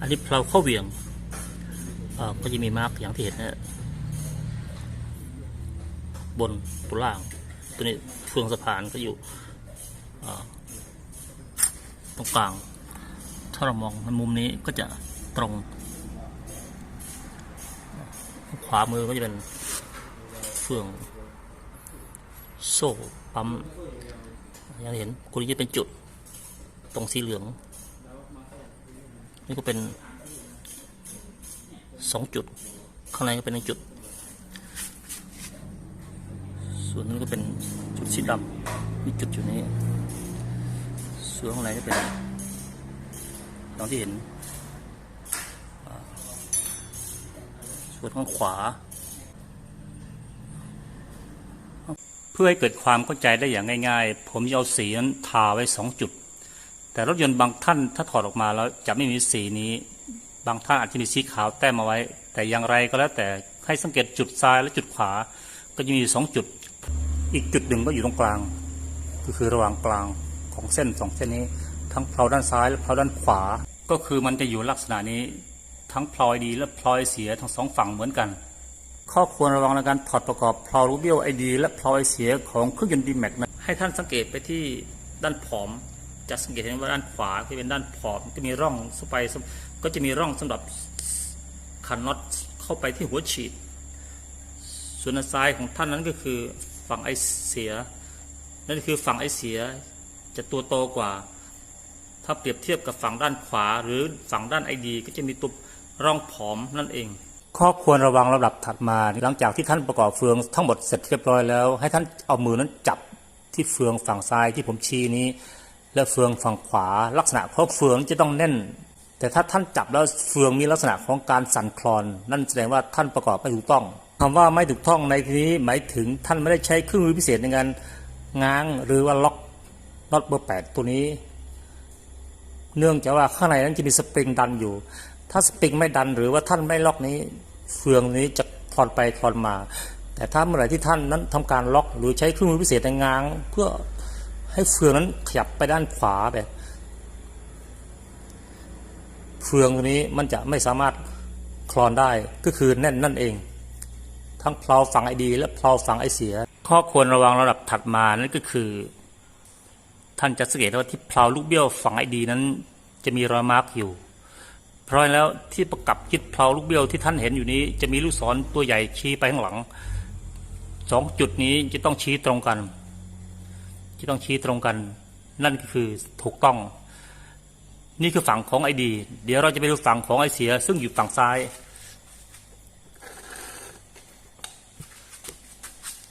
อันนี้เพลาเข้าเหวียงก็จะมีมาร์กอย่างที่เห็นนะบนตัวล่าง ตัวนี้เฟืองสะพานก็อยู่ตรงกลาง ถ้าเรามองในมุมนี้ก็จะตรง ขวามือก็จะเป็นเฟืองโซ่ปั๊มอย่างที่เห็นกุญแจเป็นจุดตรงสีเหลือง นี่ก็เป็นสองจุด ข้างในก็เป็นหนึ่งจุด ส่วนนี้ก็เป็นจุดสีดำมีจุดอยู่นี้ ส่วนข้างในก็เป็นอย่างที่เห็น ส่วนข้างขวา เพื่อให้เกิดความเข้าใจได้อย่างง่าย ๆ ผมจะเอาสีนั้นทาไว้สองจุด แต่รถยนต์บางท่านถ้าถอดออกมาแล้วจะไม่มีสีนี้ บางท่านอาจจะมีสีขาวแต้มมาไว้ แต่อย่างไรก็แล้วแต่ให้สังเกตจุดซ้ายและจุดขวา ก็จะมีสองจุด อีกจุดหนึ่งก็อยู่ตรงกลาง ก็คือระหว่างกลางของเส้นสองเส้นนี้ ทั้งเพลาด้านซ้ายและเพลาด้านขวา ก็คือมันจะอยู่ลักษณะนี้ทั้งพลอยดีและพลอยเสียทั้งสองฝั่งเหมือนกัน ข้อควรระวังในการถอดประกอบเพลารูเบียลไอดีและเพลาไอเสียของเครื่องยนต์ดีแม็กให้ท่านสังเกตไปที่ด้านผอม จะสังเกตเห็นว่าด้านขวาที่เป็นด้านผอมจะมีร่องสไปก็จะมีร่องสำหรับขันน็อตเข้าไปที่หัวฉีด ส่วนด้านซ้ายของท่านนั้นก็คือฝั่งไอเสีย นั่นคือฝั่งไอเสียจะตัวโตกว่า ถ้าเปรียบเทียบกับฝั่งด้านขวา หรือฝั่งด้านไอดี ก็จะมีตุบร่องผอมนั่นเอง ข้อควรระวังระดับถัดมา หลังจากที่ท่านประกอบเฟืองทั้งหมดเสร็จเรียบร้อยแล้ว ให้ท่านเอามือนั้นจับที่เฟืองฝั่งซ้ายที่ผมชี้นี้ และเฟืองฝั่งขวาลักษณะของเฟืองจะต้องแน่น แต่ถ้าท่านจับแล้วเฟืองมีลักษณะของการสั่นคลอน นั่นแสดงว่าท่านประกอบไม่ถูกต้องคำว่าไม่ถูกต้องในที่นี้หมายถึงท่านไม่ได้ใช้เครื่องมือพิเศษในการง้างหรือว่าล็อกน็อตเบอร์แปดตัวนี้ เนื่องจากว่าข้างในนั้นจะมีสปริงดันอยู่ ถ้าสปริงไม่ดันหรือว่าท่านไม่ล็อกนี้ เฟืองนี้จะคลอนไปคลอนมา แต่ถ้าเมื่อไหร่ที่ท่านนั้นทำการล็อก หรือใช้เครื่องมือพิเศษในง้าง เพื่อ ให้เฟืองนั้นขยับไปด้านขวาแบบเฟืองตัวนี้มันจะไม่สามารถคลอนได้ก็คือแน่นนั่นเอง ทั้งเพลาฝังไอดี และเพลาฝังไอเสีย ข้อควรระวังระดับถัดมานั่นก็คือ ท่านจะสังเกตว่าที่เพลาลูกเบี้ยวฝังไอดีนั้น จะมีรอยมาร์กอยู่ เพราะงั้นแล้วที่ประกับยึดเพลาลูกเบี้ยวที่ท่านเห็นอยู่นี้ จะมีลูกศรตัวใหญ่ชี้ไปข้างหลังสองจุดนี้จะต้องชี้ตรงกัน จะต้องชี้ตรงกัน นั่นก็คือถูกต้อง นี่คือฝั่งของไอดี เดี๋ยวเราจะไปดูฝั่งของไอเสีย ซึ่งอยู่ฝั่งซ้าย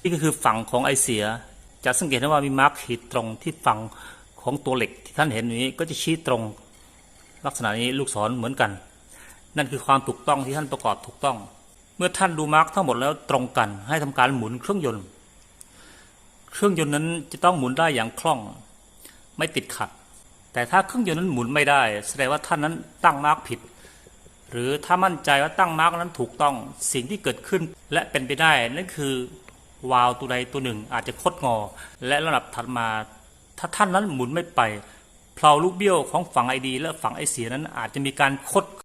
นี่ก็คือฝั่งของไอเสีย จะสังเกตได้ว่ามีมาร์กขีดตรงที่ฝั่งของตัวเหล็กที่ท่านเห็นนี้ก็จะชี้ตรงลักษณะนี้ลูกศรเหมือนกัน นั่นคือความถูกต้องที่ท่านประกอบถูกต้อง เมื่อท่านดูมาร์กทั้งหมดแล้วตรงกัน ให้ทำการหมุนเครื่องยนต์ เครื่องยนต์นั้นจะต้องหมุนได้อย่างคล่อง ไม่ติดขัด แต่ถ้าเครื่องยนต์นั้นหมุนไม่ได้ แสดงว่าท่านนั้นตั้งมาร์กผิด หรือถ้ามั่นใจว่าตั้งมาร์กนั้นถูกต้องสิ่งที่เกิดขึ้นและเป็นไปได้นั่นคือวาล์วตัวใดตัวหนึ่งอาจจะคดงอ และระดับถัดมา ถ้าท่านนั้นหมุนไม่ไปเพลาลูกเบี้ยวของฝั่งไอดีและฝั่งไอเสียนั้นอาจจะมีการคด